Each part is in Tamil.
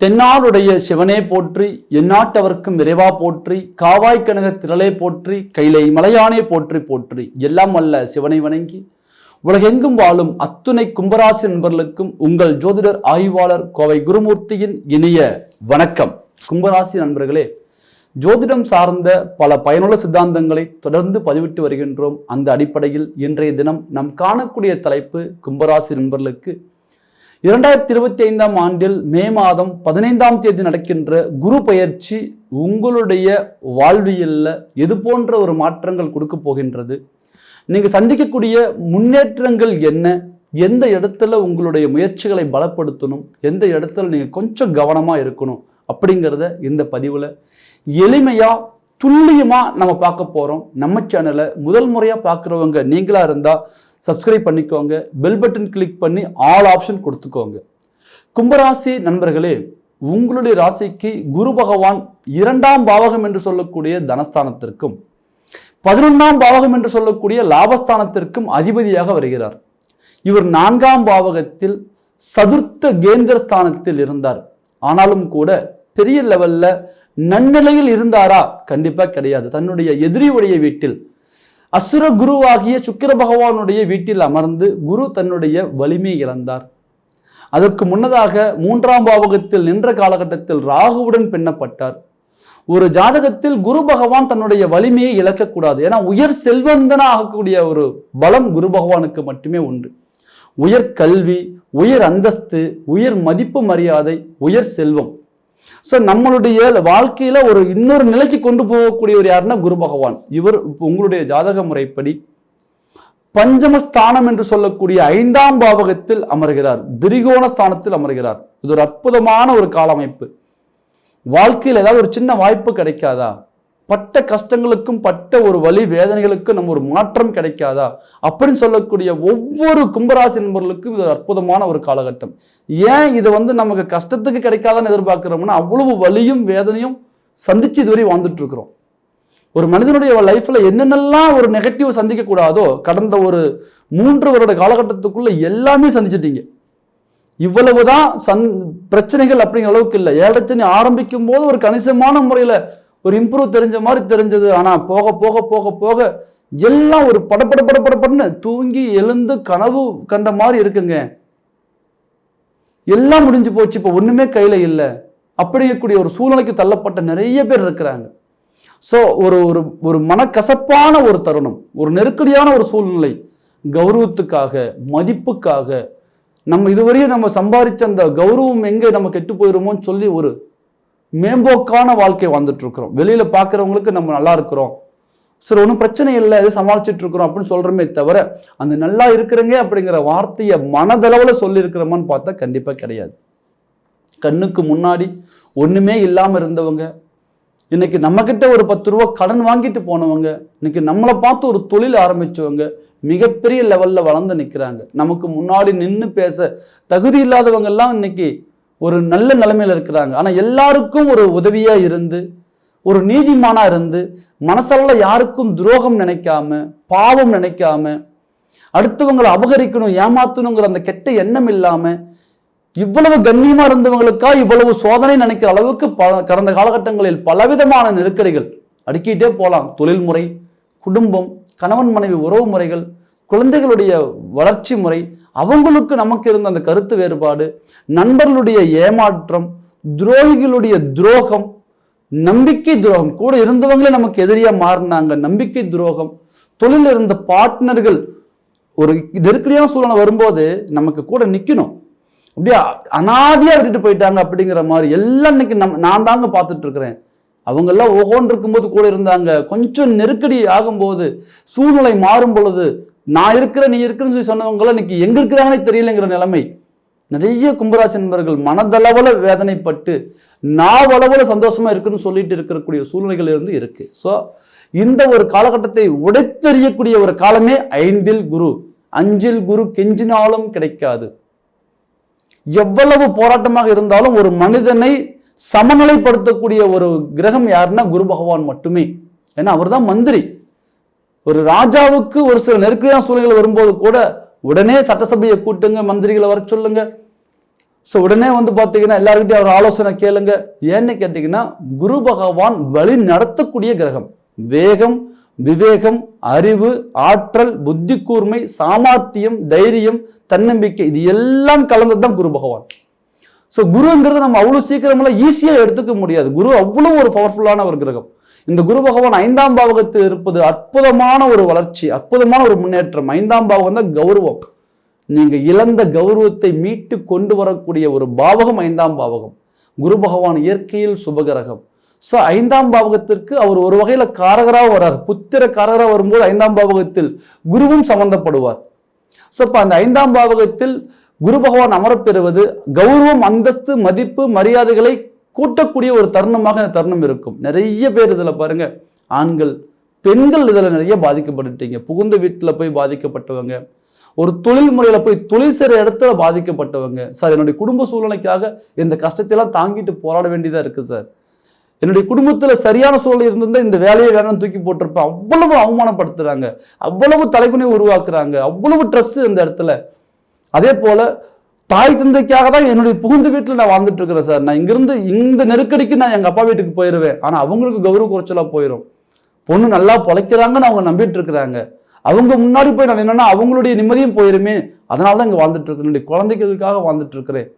தென்னாளுடைய சிவனே போற்றி எந்நாட்டவர்க்கும் விரைவா போற்றி காவாய் கனக திரளே போற்றி கைலை மலையானே போற்றி போற்றி. எல்லாம் அல்ல சிவனை வணங்கி உலகெங்கும் வாழும் அத்துணை கும்பராசி நண்பர்களுக்கும் உங்கள் ஜோதிடர் ஆய்வாளர் கோவை குருமூர்த்தியின் இனிய வணக்கம். கும்பராசி நண்பர்களே ஜோதிடம் சார்ந்த பல பயனுள்ள சித்தாந்தங்களை தொடர்ந்து பதிவிட்டு வருகின்றோம். அந்த அடிப்படையில் இன்றைய தினம் நாம் காணக்கூடிய தலைப்பு கும்பராசி நண்பர்களுக்கு இரண்டாயிரத்தி இருபத்தி ஐந்தாம் ஆண்டில் மே மாதம் பதினைந்தாம் தேதி நடக்கின்ற குரு பயிற்சி உங்களுடைய வாழ்வியலில் எது போன்ற ஒரு மாற்றங்கள் கொடுக்க போகின்றது? நீங்கள் சந்திக்கக்கூடிய முன்னேற்றங்கள் என்ன? எந்த இடத்துல உங்களுடைய முயற்சிகளை பலப்படுத்தணும்? எந்த இடத்துல நீங்கள் கொஞ்சம் கவனமாக இருக்கணும்? அப்படிங்கிறத இந்த பதிவில் எளிமையாக துல்லியமாக நம்ம பார்க்க போகிறோம் நம்ம சேனலை முதல் முறையாக பார்க்குறவங்க நீங்களாக இருந்தால் சப்ஸ்கிரைப் பண்ணிக்கோங்க. பெல் பட்டன் கிளிக் பண்ணி ஆல் ஆப்ஷன் கொடுத்துக்கோங்க. கும்பராசி நண்பர்களே உங்களுடைய ராசிக்கு குரு பகவான் இரண்டாம் பாவகம் என்று சொல்லக்கூடிய தனஸ்தானத்திற்கும் பதினொன்றாம் பாவகம் என்று சொல்லக்கூடிய லாபஸ்தானத்திற்கும் அதிபதியாக வருகிறார். இவர் நான்காம் பாவகத்தில் சதுர்த்த கேந்திர ஸ்தானத்தில் இருந்தார். ஆனாலும் கூட பெரிய லெவல்ல நன்னிலையில் இருந்தாரா? கண்டிப்பா கிடையாது. தன்னுடைய எதிரியுடைய வீட்டில் அசுர குருவாகிய சுக்கிர பகவானுடைய வீட்டில் அமர்ந்து குரு தன்னுடைய வலிமை இழந்தார். அதற்கு முன்னதாக மூன்றாம் பாவகத்தில் நின்ற காலகட்டத்தில் ராகுவுடன் பின்னப்பட்டார். ஒரு ஜாதகத்தில் குரு பகவான் தன்னுடைய வலிமையை இழக்கக்கூடாது. ஏன்னா உயர் செல்வந்தனா ஆகக்கூடிய ஒரு பலம் குரு பகவானுக்கு மட்டுமே உண்டு. உயர் கல்வி உயர் அந்தஸ்து உயர் மதிப்பு மரியாதை உயர் செல்வம். ஸோ நம்மளுடைய வாழ்க்கையில ஒரு இன்னொரு நிலைக்கு கொண்டு போகக்கூடியவர் யாருன்னா குரு பகவான். இவர் இப்போ உங்களுடைய ஜாதக முறைப்படி பஞ்சமஸ்தானம் என்று சொல்லக்கூடிய ஐந்தாம் பாவகத்தில் அமர்கிறார். திரிகோண ஸ்தானத்தில் அமர்கிறார். இது ஒரு அற்புதமான ஒரு காலமைப்பு. வாழ்க்கையில் ஏதாவது ஒரு சின்ன வாய்ப்பு கிடைக்காதா? பட்ட கஷ்டங்களுக்கும் பட்ட ஒரு வலி வேதனைகளுக்கும் நம்ம ஒரு மாற்றம் கிடைக்காதா? அப்படின்னு சொல்லக்கூடிய ஒவ்வொரு கும்பராசி நண்பர்களுக்கும் இது அற்புதமான ஒரு காலகட்டம். ஏன் இது வந்து நமக்கு கஷ்டத்துக்கு கிடைக்காதான்னு எதிர்பார்க்குறோம்னா அவ்வளவு வலியும் வேதனையும் சந்திச்சு இதுவரை வாழ்ந்துட்டு இருக்கிறோம் ஒரு மனிதனுடைய லைஃப்பில் என்னென்னலாம் ஒரு நெகட்டிவ் சந்திக்க கூடாதோ கடந்த ஒரு மூன்று வருட காலகட்டத்துக்குள்ளே எல்லாமே சந்திச்சிட்டீங்க. இவ்வளவுதான் சந் பிரச்சனைகள் அப்படிங்கிற அளவுக்கு இல்லை. ஏழச்சனி ஆரம்பிக்கும் போது ஒரு கணிசமான முறையில் ஒரு இம்ப்ரூவ் தெரிஞ்ச மாதிரி தெரிஞ்சது. ஆனால் போக போக போக போக எல்லாம் ஒரு படப்பட படப்படப்படன்னு தூங்கி எழுந்து கனவு கண்ட மாதிரி இருக்குங்க. எல்லாம் முடிஞ்சு போச்சு. இப்போ ஒன்றுமே கையில் இல்லை. அப்படிங்கக்கூடிய ஒரு சூழ்நிலைக்கு தள்ளப்பட்ட நிறைய பேர் இருக்கிறாங்க. ஸோ ஒரு ஒரு ஒரு மனக்கசப்பான ஒரு தருணம் ஒரு நெருக்கடியான ஒரு சூழ்நிலை கௌரவத்துக்காக மதிப்புக்காக நம்ம இதுவரையும் நம்ம சம்பாதிச்ச அந்த கௌரவம் எங்கே நம்ம கெட்டு போயிருமோன்னு சொல்லி ஒரு மேம்போக்கான வாழ்க்கை வாழ்ந்துட்டு இருக்கிறோம் வெளியில பார்க்குறவங்களுக்கு நம்ம நல்லா இருக்கிறோம். சரி ஒன்றும் பிரச்சனை இல்லை எது சமாளிச்சுட்டு இருக்கிறோம் அப்படின்னு சொல்கிறோமே தவிர அந்த நல்லா இருக்கிறங்க அப்படிங்கிற வார்த்தையை மனதளவில் சொல்லியிருக்கிறோமான்னு பார்த்தா கண்டிப்பாக கிடையாது. கண்ணுக்கு முன்னாடி ஒண்ணுமே இல்லாமல் இருந்தவங்க இன்னைக்கு நம்மக்கிட்ட ஒரு பத்து ரூபா கடன் வாங்கிட்டு போனவங்க இன்னைக்கு நம்மளை பார்த்து ஒரு தொழில் ஆரம்பிச்சவங்க மிகப்பெரிய லெவல்ல வளர்ந்து நிற்கிறாங்க நமக்கு முன்னாடி நின்று பேச தகுதி இல்லாதவங்க எல்லாம் இன்னைக்கு ஒரு நல்ல நிலைமையில் இருக்கிறாங்க. ஆனால் எல்லாருக்கும் ஒரு உதவியாக இருந்து ஒரு நீதிமானாக இருந்து மனசல்ல யாருக்கும் துரோகம் நினைக்காம பாவம் நினைக்காம அடுத்தவங்களை அபகரிக்கணும் ஏமாத்தணுங்கிற அந்த கெட்ட எண்ணம் இல்லாமல் இவ்வளவு கண்ணியமாக இருந்தவங்களுக்கா இவ்வளவு சோதனை நினைக்கிற அளவுக்கு பல கடந்த காலகட்டங்களில் பலவிதமான நெருக்கடிகள். அடுக்கிட்டே போகலாம் தொழில்முறை குடும்பம் கணவன் மனைவி உறவு முறைகள் குழந்தைகளுடைய வளர்ச்சி முறை அவங்களுக்கு நமக்கு இருந்த அந்த கருத்து வேறுபாடு நண்பர்களுடைய ஏமாற்றம் துரோகிகளுடைய துரோகம் நம்பிக்கை துரோகம் கூட இருந்தவங்களே நமக்கு எதிரியா மாறினாங்க. நம்பிக்கை துரோகம் தொழில் இருந்த பார்ட்னர்கள் ஒரு நெருக்கடியான சூழ்நிலை வரும்போது நமக்கு கூட நிக்கணும். அப்படியே அனாதியா விட்டுட்டு போயிட்டாங்க அப்படிங்கிற மாதிரி எல்லாம் இன்னைக்கு நம் நான் தாங்க பார்த்துட்டு இருக்கிறேன். அவங்கெல்லாம் ஓஹோன்னு இருக்கும்போது கூட இருந்தாங்க. கொஞ்சம் நெருக்கடி ஆகும்போது சூழ்நிலை மாறும் பொழுது நான் இருக்கிற நீ இருக்கிறேன்னு சொல்லி சொன்னவங்களாம் இன்னைக்கு எங்க இருக்கிறாங்கன்னே தெரியலங்கிற நிலைமை. நிறைய கும்பராசி நண்பர்கள் மனதளவுல வேதனைப்பட்டு நாவளவில் சந்தோஷமா இருக்குன்னு சொல்லிட்டு இருக்கக்கூடிய சூழ்நிலைகள் இருந்து இருக்கு. ஸோ இந்த ஒரு காலகட்டத்தை உடைத்தெறியக்கூடிய ஒரு காலமே ஐந்தில் குரு. அஞ்சில் குரு கெஞ்சினாலும் கிடைக்காது. எவ்வளவு போராட்டமாக இருந்தாலும் ஒரு மனிதனை சமநிலைப்படுத்தக்கூடிய ஒரு கிரகம் யாருன்னா குரு பகவான் மட்டுமே. ஏன்னா அவர்தான் மந்திரி. ஒரு ராஜாவுக்கு ஒரு சில நெருக்கடியான சூழ்நிலைகள் வரும்போது கூட உடனே சட்டசபையை கூட்டுங்க மந்திரிகளை வர சொல்லுங்க. ஸோ உடனே வந்து பார்த்தீங்கன்னா எல்லாருக்கிட்டையும் அவர் ஆலோசனை கேளுங்க. ஏன்னு கேட்டிங்கன்னா குரு பகவான் வழி நடத்தக்கூடிய கிரகம். வேகம் விவேகம் அறிவு ஆற்றல் புத்தி கூர்மை சாமர்த்தியம் தைரியம் தன்னம்பிக்கை இது எல்லாம் கலந்தது தான் குரு பகவான். ஸோ குருங்கிறது நம்ம அவ்வளோ சீக்கிரமெல்லாம் ஈஸியாக எடுத்துக்க முடியாது. குரு அவ்வளோ ஒரு பவர்ஃபுல்லான ஒரு கிரகம். இந்த குரு பகவான் ஐந்தாம் பாவகத்தில் இருப்பது அற்புதமான ஒரு வளர்ச்சி அற்புதமான ஒரு முன்னேற்றம். ஐந்தாம் பாவகம் தான் கௌரவம். நீங்க இழந்த கௌரவத்தை மீட்டு கொண்டு வரக்கூடிய ஒரு பாவகம் ஐந்தாம் பாவகம். குரு பகவான் இயற்கையில் சுபகிரகம். ஸோ ஐந்தாம் பாவகத்திற்கு அவர் ஒரு வகையில் காரகராக வர்றார். புத்திர காரகராக வரும்போது ஐந்தாம் பாவகத்தில் குருவும் சம்பந்தப்படுவார். ஸோ இப்போ அந்த ஐந்தாம் பாவகத்தில் குரு பகவான் அமரப்பெறுவது கௌரவம் அந்தஸ்து மதிப்பு மரியாதைகளை கூட்டக்கூடிய ஒரு தருணமாக இந்த தருணம் இருக்கும். நிறைய பேர் இதில் பாருங்க ஆண்கள் பெண்கள் இதில் நிறைய பாதிக்கப்பட்டுட்டீங்க. புகுந்த வீட்டில் போய் பாதிக்கப்பட்டவங்க ஒரு தொழில் முறையில் போய் தொழில் செய்கிற இடத்துல பாதிக்கப்பட்டவங்க. சார் என்னுடைய குடும்ப சூழ்நிலைக்காக இந்த கஷ்டத்தையெல்லாம் தாங்கிட்டு போராட வேண்டியதாக இருக்குது சார். என்னுடைய குடும்பத்தில் சரியான சூழல் இருந்திருந்தால் இந்த வேலையை வேணும்னு தூக்கி போட்டிருப்பேன். அவ்வளவு அவமானப்படுத்துகிறாங்க அவ்வளவு தலைகுனி உருவாக்குறாங்க. அவ்வளவு ட்ரெஸ் இந்த இடத்துல. அதே போல் தாய் தந்தைக்காக தான் என்னுடைய புகுந்த வீட்டில் நான் வாழ்ந்துட்டு இருக்கிறேன் சார். நான் இங்கிருந்து இந்த நெருக்கடிக்கு நான் எங்கள் அப்பா வீட்டுக்கு போயிடுவேன் ஆனால் அவங்களுக்கு கௌரவ குறைச்சலாக போயிடும் பொண்ணு நல்லா பொழைக்கிறாங்கன்னு அவங்க நம்பிட்டு இருக்கிறாங்க. அவங்க முன்னாடி போய் நான் என்னன்னா அவங்களுடைய நிம்மதியும் போயிருமே. அதனால தான் இங்கே வாழ்ந்துட்டு இருக்கிறேன் என்னுடைய குழந்தைகளுக்காக வாழ்ந்துட்டு இருக்கிறேன்.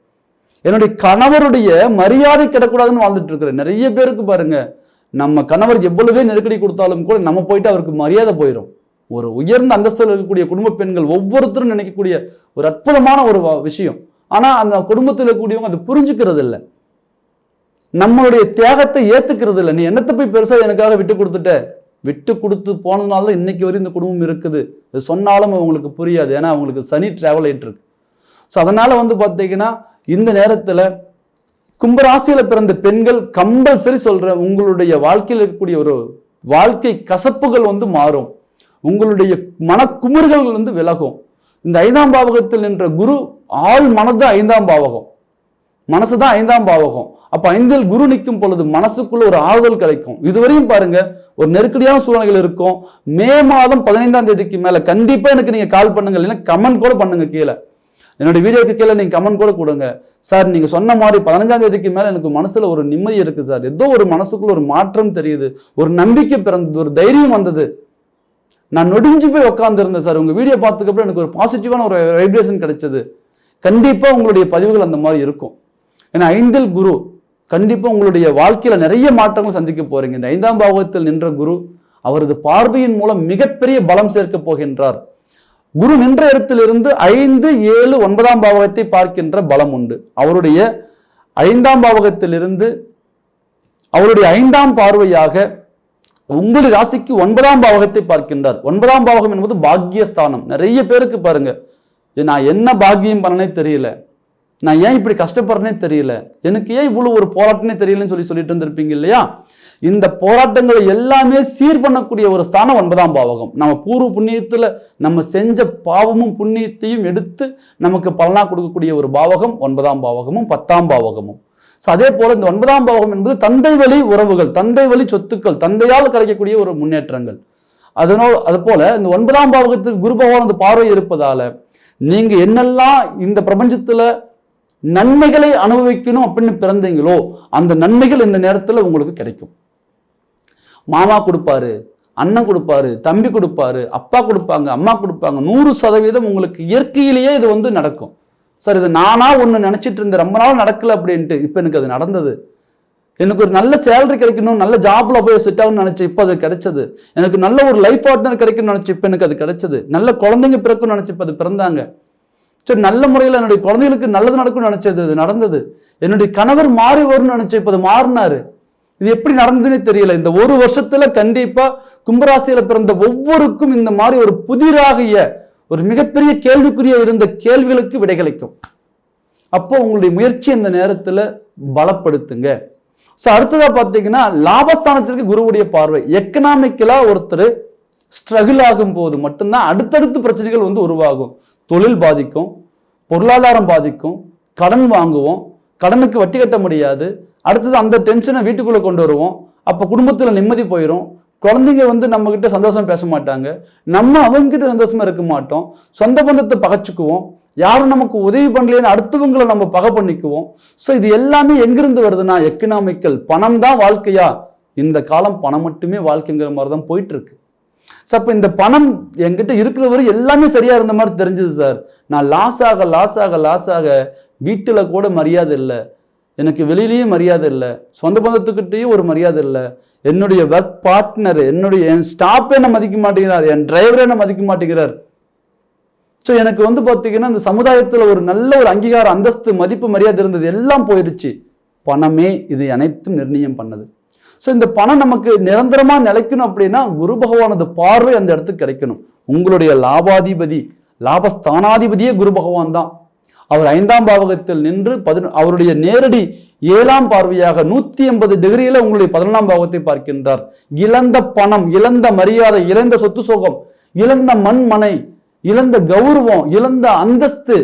என்னுடைய கணவருடைய மரியாதை கிடக்கூடாதுன்னு வாழ்ந்துட்டு இருக்கிறேன். நிறைய பேருக்கு பாருங்க நம்ம கணவர் எவ்வளவே நெருக்கடி கொடுத்தாலும் கூட நம்ம போயிட்டு அவருக்கு மரியாதை போயிடும் ஒரு உயர்ந்த அந்தஸ்தில் இருக்கக்கூடிய குடும்ப பெண்கள் ஒவ்வொருத்தரும் நினைக்கக்கூடிய ஒரு அற்புதமான ஒரு விஷயம். ஆனால் அந்த குடும்பத்தில் இருக்கக்கூடியவங்க அதை புரிஞ்சுக்கிறது இல்லை நம்மளுடைய தியாகத்தை ஏற்றுக்கிறது இல்லை நீ என்னத்தை போய் பெருசாக எனக்காக விட்டு கொடுத்துட்ட? விட்டு கொடுத்து போனதுனால தான் இன்னைக்கு வரையும் இந்த குடும்பம் இருக்குது. இது சொன்னாலும் அவங்களுக்கு புரியாது. ஏன்னா அவங்களுக்கு சனி ட்ராவல் ஆயிட்டு இருக்கு. ஸோ அதனால் வந்து பார்த்தீங்கன்னா இந்த நேரத்தில் கும்பராசியில் பிறந்த பெண்கள் கம்பல்சரி சொல்கிற உங்களுடைய வாழ்க்கையில் இருக்கக்கூடிய ஒரு வாழ்க்கை கசப்புகள் வந்து மாறும். உங்களுடைய மனக்குமுறுகள் வந்து விலகும். இந்த ஐந்தாம் பாவகத்தில் நின்ற குரு ஆள் மனது ஐந்தாம் பாவகம். மனசு தான் ஐந்தாம் பாவகம். அப்போ ஐந்தில் குரு நிற்கும் பொழுது மனசுக்குள்ள ஒரு ஆறுதல் கிடைக்கும். இதுவரையும் பாருங்க ஒரு நெருக்கடியான சூழ்நிலைகள் இருக்கும். மே மாதம் பதினைந்தாம் தேதிக்கு மேலே கண்டிப்பாக எனக்கு நீங்கள் கால் பண்ணுங்க. இல்லைன்னா கமெண்ட் கூட பண்ணுங்க கீழே. என்னுடைய வீடியோக்கு கீழே நீங்கள் கமெண்ட் கூட கொடுங்க. சார் நீங்கள் சொன்ன மாதிரி பதினஞ்சாம் தேதிக்கு மேலே எனக்கு மனசில் ஒரு நிம்மதி இருக்குது சார். ஏதோ ஒரு மனசுக்குள்ள ஒரு மாற்றம் தெரியுது. ஒரு நம்பிக்கை பிறந்தது ஒரு தைரியம் வந்தது. நான் நொடிஞ்சு போய் உட்காந்துருந்தேன் சார். உங்கள் வீடியோ பார்த்ததுக்கப்புறம் எனக்கு ஒரு பாசிட்டிவான ஒரு வைப்ரேஷன் கிடைச்சது. கண்டிப்பாக உங்களுடைய பதிவுகள் அந்த மாதிரி இருக்கும். ஏன்னா ஐந்தில் குரு கண்டிப்பாக உங்களுடைய வாழ்க்கையில் நிறைய மாற்றங்கள் சந்திக்க போகிறீங்க இந்த ஐந்தாம் பாவகத்தில் நின்ற குரு அவரது பார்வையின் மூலம் மிகப்பெரிய பலம் சேர்க்க போகின்றார். குரு நின்ற இடத்திலிருந்து ஐந்து ஏழு ஒன்பதாம் பாவகத்தை பார்க்கின்ற பலம் உண்டு. அவருடைய ஐந்தாம் பாவகத்திலிருந்து அவருடைய ஐந்தாம் பார்வையாக உங்களுடைய ராசிக்கு ஒன்பதாம் பாவகத்தை பார்க்கின்றார். ஒன்பதாம் பாவகம் என்பது பாக்கியஸ்தானம். நிறைய பேருக்கு பாருங்க நான் என்ன பாக்கியம் பண்ணனே தெரியல. நான் ஏன் இப்படி கஷ்டப்படுறேனே தெரியல. எனக்கு ஏன் இவ்வளவு ஒரு போராட்டமே தெரியலன்னு சொல்லி சொல்லிட்டு இருந்திருப்பீங்க இல்லையா? இந்த போராட்டங்களை எல்லாமே சீர் பண்ணக்கூடிய ஒரு ஸ்தானம் ஒன்பதாம் பாவகம். நம்ம பூர்வ புண்ணியத்தில் நம்ம செஞ்ச பாவமும் புண்ணியத்தையும் எடுத்து நமக்கு பலனா கொடுக்கக்கூடிய ஒரு பாவகம் ஒன்பதாம் பாவகமும் பத்தாம் பாவகமும். ஸோ அதே போல இந்த ஒன்பதாம் பாவகம் என்பது தந்தை வழி உறவுகள் தந்தை வழி சொத்துக்கள் தந்தையால் கிடைக்கக்கூடிய ஒரு முன்னேற்றங்கள். அதனால் அது போல இந்த ஒன்பதாம் பாவகத்தில் குரு பகவான் பார்வை இருப்பதால நீங்க என்னெல்லாம் இந்த பிரபஞ்சத்துல நன்மைகளை அனுபவிக்கணும் அப்படின்னு பிறந்தீங்களோ அந்த நன்மைகள் இந்த நேரத்தில் உங்களுக்கு கிடைக்கும். மாமா கொடுப்பாரு அண்ணன் கொடுப்பாரு தம்பி கொடுப்பாரு அப்பா கொடுப்பாங்க அம்மா கொடுப்பாங்க நூறு சதவீதம் உங்களுக்கு இயற்கையிலேயே இது வந்து நடக்கும். சார் இது நானா ஒன்று நினச்சிட்டு இருந்தேன். ரொம்ப நாள் நடக்கல அப்படின்ட்டு. இப்போ எனக்கு அது நடந்தது. எனக்கு ஒரு நல்ல சேலரி கிடைக்கணும் நல்ல ஜாப்ல போய் செட் ஆகணும்னு நினைச்சேன் இப்போ அது கிடைச்சது. எனக்கு நல்ல ஒரு லைஃப் பார்ட்னர் கிடைக்கணும்னு நினச்சி இப்போ எனக்கு அது கிடைச்சது. நல்ல குழந்தைங்க பிறக்கணும்னு நினச்சி இப்போ அது பிறந்தாங்க. சரி நல்ல முறையில் என்னுடைய குழந்தைகளுக்கு நல்லது நடக்கும்னு நினைச்சது அது நடந்தது. என்னுடைய கணவர் மாறி வரும்னு நினச்சேன் இப்போ அது மாறினாரு. இது எப்படி நடந்ததுன்னே தெரியல. இந்த ஒரு வருஷத்துல கண்டிப்பா கும்பராசியில பிறந்த ஒவ்வொருக்கும் இந்த மாதிரி ஒரு புதிராகிய ஒரு மிகப்பெரிய கேள்விக்குரிய இருந்த கேள்விகளுக்கு விடை கிடைக்கும். அப்போ உங்களுடைய முயற்சி இந்த நேரத்தில் பலப்படுத்துங்க. ஸோ அடுத்ததாக பார்த்தீங்கன்னா லாபஸ்தானத்திற்கு குருவுடைய பார்வை. எக்கனாமிக்கலாக ஒருத்தர் ஸ்ட்ரகிள் ஆகும் போது மட்டும்தான் அடுத்தடுத்து பிரச்சனைகள் வந்து உருவாகும். தொழில் பாதிக்கும் பொருளாதாரம் பாதிக்கும் கடன் வாங்குவோம் கடனுக்கு வட்டி கட்ட முடியாது. அடுத்தது அந்த டென்ஷனை வீட்டுக்குள்ளே கொண்டு வருவோம். அப்போ குடும்பத்தில் நிம்மதி போயிடும் குழந்தைங்க வந்து நம்மக்கிட்ட சந்தோஷம் பேச மாட்டாங்க. நம்ம அவங்க சந்தோஷமாக இருக்க மாட்டோம். சொந்த பந்தத்தை பகைச்சுக்குவோம். யாரும் நமக்கு உதவி பண்ணலையேன்னு அடுத்தவங்களை நம்ம பகை பண்ணிக்குவோம். ஸோ இது எல்லாமே எங்கிருந்து வருதுன்னா எக்கனாமிக்கல் பணம் தான் வாழ்க்கையா? இந்த காலம் பணம் மட்டுமே வாழ்க்கைங்கிற மாதிரி தான் போயிட்டுருக்கு. ஸோ அப்போ இந்த பணம் என்கிட்ட இருக்கிற வரை எல்லாமே சரியாக இருந்த மாதிரி தெரிஞ்சுது சார் நான் லாஸ் ஆக லாஸ் ஆக லாஸ் ஆக வீட்டில் கூட மரியாதை இல்லை. எனக்கு வெளியிலயும் மரியாதை இல்லை. சொந்த பந்தத்துக்கிட்டேயும் ஒரு மரியாதை இல்லை. என்னுடைய ஒர்க் பார்ட்னர் என்னுடைய என் ஸ்டாஃப் என்ன மதிக்க மாட்டேங்கிறார் என் டிரைவர் என்ன மதிக்க மாட்டேங்கிறார்? ஸோ எனக்கு வந்து பார்த்தீங்கன்னா இந்த சமுதாயத்தில் ஒரு நல்ல ஒரு அங்கீகார அந்தஸ்து மதிப்பு மரியாதை இருந்தது எல்லாம் போயிடுச்சு. பணமே இது அனைத்தும் நிர்ணயம் பண்ணது. ஸோ இந்த பணம் நமக்கு நிரந்தரமாக நிலைக்கணும் அப்படின்னா குரு பகவானது பார்வை அந்த இடத்துக்கு கிடைக்கணும். உங்களுடைய லாபாதிபதி லாபஸ்தானாதிபதியே குரு பகவான் தான். அவர் ஐந்தாம் பாவகத்தில் நின்று பதினொ அவருடைய நேரடி ஏழாம் பார்வையாக நூத்தி எண்பது டிகிரியில உங்களுடைய பதினொன்றாம் பாவத்தை பார்க்கின்றார். இழந்த பணம் இழந்த மரியாதை இழந்த சொத்து சோகம் இழந்த மண்மனை இழந்த கௌரவம் இழந்த அந்தஸ்து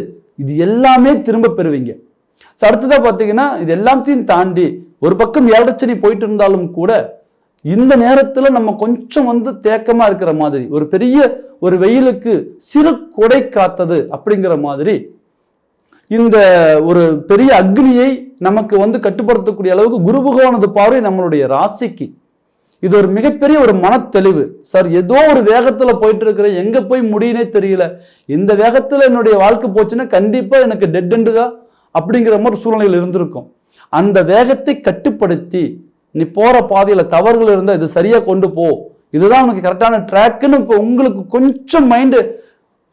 இது எல்லாமே திரும்ப பெறுவீங்க. ஸோ அடுத்ததாக பார்த்தீங்கன்னா இது எல்லாத்தையும் தாண்டி ஒரு பக்கம் ஏழச்சனி போயிட்டு இருந்தாலும் கூட இந்த நேரத்தில் நம்ம கொஞ்சம் வந்து தேக்கமாக இருக்கிற மாதிரி ஒரு பெரிய ஒரு வெயிலுக்கு சிறு கொடை காத்தது அப்படிங்கிற மாதிரி இந்த ஒரு பெரிய அக்னியை நமக்கு வந்து கட்டுப்படுத்தக்கூடிய அளவுக்கு குரு பகவானது பார்வை நம்மளுடைய ராசிக்கு. இது ஒரு மிகப்பெரிய ஒரு மனத்தெளிவு. சார் ஏதோ ஒரு வேகத்தில் போயிட்டு இருக்கிறேன் எங்கே போய் முடியுனே தெரியல. இந்த வேகத்தில் என்னுடைய வாழ்க்கை போச்சுன்னா கண்டிப்பாக எனக்கு டெட் எண்டு தான் அப்படிங்கிற மாதிரி சூழ்நிலையில் இருந்திருக்கும். அந்த வேகத்தை கட்டுப்படுத்தி நீ போகிற பாதையில் தவறுகள் இருந்தால் இது சரியாக கொண்டு போ. இதுதான் உனக்கு கரெக்டான ட்ராக்குன்னு இப்போ உங்களுக்கு கொஞ்சம் மைண்டு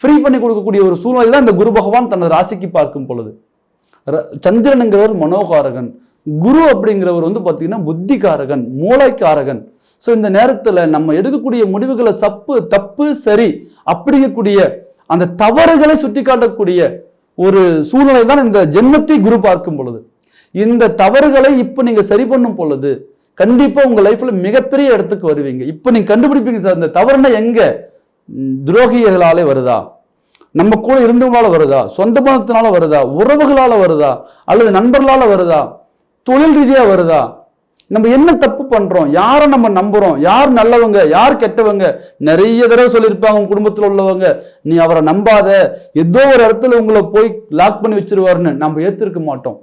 ஃப்ரீ பண்ணி கொடுக்கக்கூடிய ஒரு சூழ்நிலை தான் இந்த குரு பகவான் தனது ராசிக்கு பார்க்கும் பொழுது. ர- சந்திரனுங்கிறவர் மனோகாரகன். குரு அப்படிங்கிறவர் வந்து பார்த்தீங்கன்னா புத்திகாரகன் மூளைக்காரகன். ஸோ இந்த நேரத்தில் நம்ம எடுக்கக்கூடிய முடிவுகளை சப்பு தப்பு சரி அப்படிங்கக்கூடிய அந்த தவறுகளை சுட்டி காட்டக்கூடிய ஒரு சூழ்நிலை தான் இந்த ஜென்மத்தை குரு பார்க்கும் பொழுது. இந்த தவறுகளை இப்போ நீங்கள் சரி பண்ணும் பொழுது கண்டிப்பாக உங்கள் லைஃப்பில் மிகப்பெரிய இடத்துக்கு வருவீங்க. இப்போ நீங்கள் கண்டுபிடிப்பீங்க சார் இந்த தவறுனா எங்கே? துரோகிகளாலே வருதா? நம்ம கூட இருந்தவங்களால வருதா? சொந்த பந்தத்தினால வருதா? உறவுகளால வருதா? அல்லது நண்பர்களால வருதா? தொழில் ரீதியாக வருதா? நம்ம என்ன தப்பு பண்றோம்? யாரை நம்ம நம்புறோம்? யார் நல்லவங்க? யார் கெட்டவங்க? நிறைய தடவை சொல்லியிருப்பாங்க உங்க குடும்பத்தில் உள்ளவங்க. நீ அவரை நம்பாத. ஏதோ ஒரு இடத்துல உங்களை போய் லாக் பண்ணி வச்சிருவாருன்னு நம்ம ஏத்திருக்க மாட்டோம்.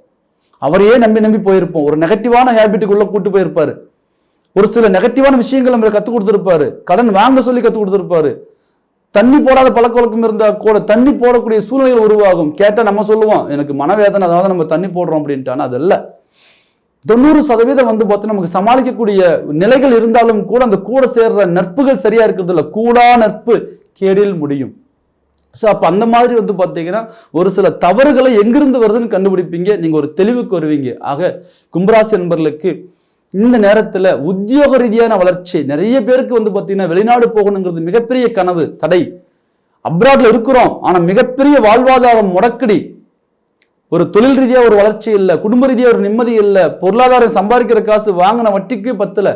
அவரையே நம்பி நம்பி போயிருப்போம். ஒரு நெகட்டிவான ஹேபிட்டுக்குள்ள கூட்டு போயிருப்பாரு. ஒரு சில நெகட்டிவான விஷயங்கள் நம்மளுக்கு கற்றுக் கொடுத்துருப்பாரு. கடன் வாங்க சொல்லி கற்றுக் கொடுத்துருப்பாரு. தண்ணி போடாத பழக்க வழக்கம் இருந்தால் கூட தண்ணி போடக்கூடிய சூழ்நிலைகள் உருவாகும். கேட்டால் நம்ம சொல்லுவோம் எனக்கு மனவேதனை அதாவது நம்ம தண்ணி போடுறோம் அப்படின்ட்டு. ஆனா அது தொண்ணூறு சதவீதம் வந்து பார்த்தீங்கன்னா நமக்கு சமாளிக்கக்கூடிய நிலைகள் இருந்தாலும் கூட அந்த கூட சேர்ற நட்புகள் சரியா இருக்கிறது இல்லை. கூடா நட்பு கேடில் முடியும். ஸோ அப்போ அந்த மாதிரி வந்து பார்த்தீங்கன்னா ஒரு சில தவறுகளை எங்கிருந்து வருதுன்னு கண்டுபிடிப்பீங்க. நீங்கள் ஒரு தெளிவுக்கு வருவீங்க. ஆக கும்பராசி நண்பர்களுக்கு இந்த நேரத்தில் உத்தியோக ரீதியான வளர்ச்சி நிறைய பேருக்கு வந்து பார்த்தீங்கன்னா வெளிநாடு போகணுங்கிறது மிகப்பெரிய கனவு தடை. அப்ராட்ல இருக்கிறோம் ஆனால் மிகப்பெரிய வாழ்வாதாரம் முடக்கடி. ஒரு தொழில் ரீதியாக ஒரு வளர்ச்சி இல்லை குடும்ப ரீதியாக ஒரு நிம்மதி இல்லை பொருளாதாரம் சம்பாதிக்கிற காசு வாங்கின வட்டிக்கு பத்தில்.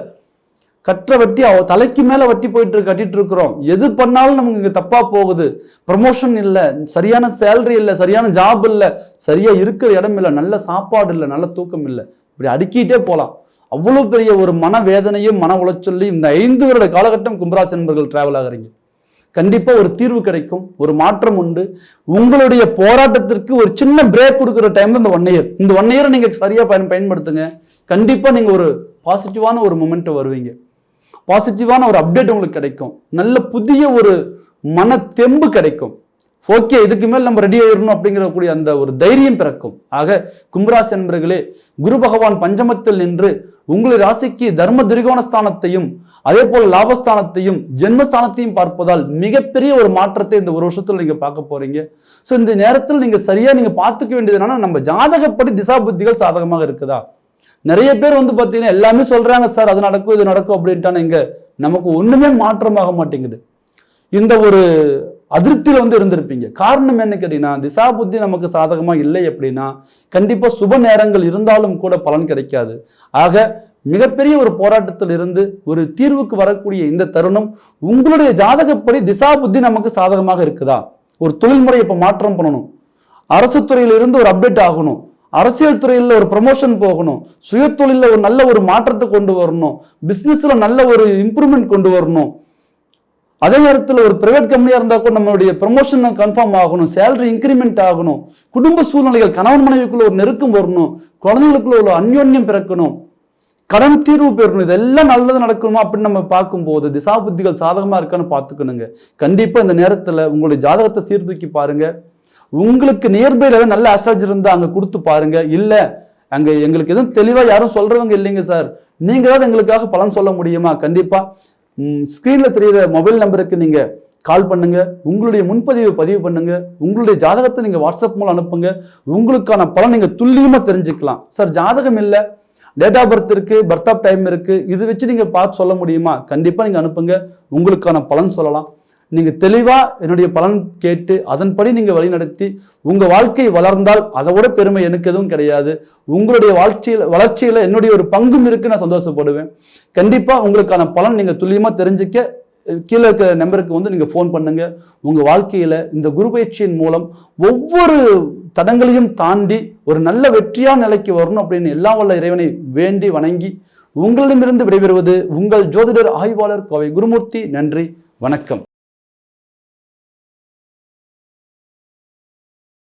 கற்ற வட்டி அவ தலைக்கு மேலே வட்டி போயிட்டு கட்டிட்டு இருக்கிறோம். எது பண்ணாலும் நமக்கு இங்கே தப்பாக போகுது. ப்ரமோஷன் இல்லை சரியான சேலரி இல்லை சரியான ஜாப் இல்லை சரியாக இருக்கிற இடம் இல்லை நல்ல சாப்பாடு இல்லை நல்ல தூக்கம் இல்லை. இப்படி அடுக்கிட்டே போகலாம் அவ்வளோ பெரிய ஒரு மன வேதனையும் மன உளைச்சலையும் இந்த ஐந்து வருட காலகட்டம் கும்பராசி நண்பர்கள் டிராவல் ஆகுறீங்க. கண்டிப்பாக ஒரு தீர்வு கிடைக்கும் ஒரு மாற்றம் உண்டு. உங்களுடைய போராட்டத்திற்கு ஒரு சின்ன பிரேக் கொடுக்குற டைம் தான் இந்த ஒன் இயர் இந்த ஒன் இயரை நீங்கள் சரியாக பயன் பயன்படுத்துங்க. கண்டிப்பாக நீங்கள் ஒரு பாசிட்டிவான ஒரு மூமெண்ட்டை வருவீங்க. பாசிட்டிவான ஒரு அப்டேட் உங்களுக்கு கிடைக்கும். நல்ல புதிய ஒரு மன தெம்பு கிடைக்கும். ஓகே இதுக்கு மேல் நம்ம ரெடி ஆயிடணும் அப்படிங்கிற கூடிய அந்த ஒரு தைரியம் பிறக்கும். ஆக கும்பராசி நண்பர்களே குரு பகவான் பஞ்சமத்தில் நின்று உங்களுடைய ராசிக்கு தர்ம துரிகோண ஸ்தானத்தையும் அதே போல் லாபஸ்தானத்தையும் ஜென்மஸ்தானத்தையும் பார்ப்பதால் மிகப்பெரிய ஒரு மாற்றத்தை இந்த ஒரு வருஷத்தில் நீங்கள் பார்க்க போறீங்க. ஸோ இந்த நேரத்தில் நீங்கள் சரியாக நீங்கள் பார்த்துக்க வேண்டியது என்னன்னா நம்ம ஜாதகப்படி திசா புத்திகள் சாதகமாக இருக்குதா? நிறைய பேர் வந்து பார்த்தீங்கன்னா எல்லாமே சொல்றாங்க சார் அது நடக்கும் இது நடக்கும் அப்படின்ட்டான இங்க நமக்கு ஒன்றுமே மாற்றமாக மாட்டேங்குது. இந்த ஒரு அதிருப்தியில் வந்து இருந்திருப்பீங்க. காரணம் என்ன கேட்டீங்கன்னா திசா புத்தி நமக்கு சாதகமாக இல்லை அப்படின்னா கண்டிப்பாக சுப நேரங்கள் இருந்தாலும் கூட பலன் கிடைக்காது. ஆக மிகப்பெரிய ஒரு போராட்டத்தில் இருந்து ஒரு தீர்வுக்கு வரக்கூடிய இந்த தருணம் உங்களுடைய ஜாதகப்படி திசா புத்தி நமக்கு சாதகமாக இருக்குதா? ஒரு தொழில்முறை இப்போ மாற்றம் பண்ணணும். அரசு துறையில் இருந்து ஒரு அப்டேட் ஆகணும். அரசியல் துறையில் ஒரு ப்ரமோஷன் போகணும். சுயத்தொழிலில் ஒரு நல்ல ஒரு மாற்றத்தை கொண்டு வரணும். பிஸ்னஸில் நல்ல ஒரு இம்ப்ரூவ்மெண்ட் கொண்டு வரணும். அதே நேரத்தில் ஒரு பிரைவேட் கம்பெனியாக இருந்தால் கூட நம்மளுடைய ப்ரமோஷன் கன்ஃபார்ம் ஆகணும் சேலரி இன்க்ரிமெண்ட் ஆகணும் குடும்ப சூழ்நிலைகள் கணவன் மனைவிக்குள்ள ஒரு நெருக்கம் வரணும் குழந்தைகளுக்குள்ள ஒரு அந்யோன்யம் பிறக்கணும் கடன் தீர்வு பெறணும் இதெல்லாம் நல்லது நடக்கணுமா அப்படின்னு நம்ம பார்க்கும்போது திசா புத்திகள் சாதகமாக இருக்கான்னு பார்த்துக்கணுங்க. கண்டிப்பாக இந்த நேரத்தில் உங்களுடைய ஜாதகத்தை சீர்தூக்கி பாருங்கள் உங்களுக்கு நியர்பையில் ஏதாவது நல்ல ஆஸ்ட்ராலஜி இருந்தால் அங்கே கொடுத்து பாருங்கள் இல்லை அங்கே எங்களுக்கு எதுவும் தெளிவாக யாரும் சொல்கிறவங்க இல்லைங்க சார். நீங்கள் ஏதாவது எங்களுக்காக பலன் சொல்ல முடியுமா? கண்டிப்பாக ஸ்க்ரீனில் தெரிகிற மொபைல் நம்பருக்கு நீங்கள் கால் பண்ணுங்க. உங்களுடைய முன்பதிவை பதிவு பண்ணுங்க. உங்களுடைய ஜாதகத்தை நீங்கள் வாட்ஸ்அப் மூலம் அனுப்புங்க. உங்களுக்கான பலன் நீங்கள் துல்லியமாக தெரிஞ்சுக்கலாம். சார் ஜாதகம் இல்லை. டேட் ஆஃப் பர்த் இருக்கு பர்த் ஆஃப் டைம் இருக்கு. இது வச்சு நீங்கள் பார்த்து சொல்ல முடியுமா? கண்டிப்பாக நீங்கள் அனுப்புங்க. உங்களுக்கான பலன் சொல்லலாம். நீங்கள் தெளிவாக என்னுடைய பலன் கேட்டு அதன்படி நீங்கள் வழிநடத்தி உங்கள் வாழ்க்கை வளர்ந்தால் அதை விட பெருமை எனக்கு எதுவும் கிடையாது. உங்களுடைய வாழ்க்கையில் வளர்ச்சியில் என்னுடைய ஒரு பங்கும் இருக்கு நான் சந்தோஷப்படுவேன். கண்டிப்பாக உங்களுக்கான பலன் நீங்கள் துல்லியமாக தெரிஞ்சுக்க கீழே இருக்க நம்பருக்கு வந்து நீங்கள் ஃபோன் பண்ணுங்க. உங்கள் வாழ்க்கையில் இந்த குரு பயிற்சியின் மூலம் ஒவ்வொரு தடங்களையும் தாண்டி ஒரு நல்ல வெற்றியான நிலைக்கு வரணும் அப்படின்னு எல்லாம் வல்ல இறைவனை வேண்டி வணங்கி உங்களிடமிருந்து விடைபெறுவது உங்கள் ஜோதிடர் ஆய்வாளர் கோவை குருமூர்த்தி. நன்றி வணக்கம்.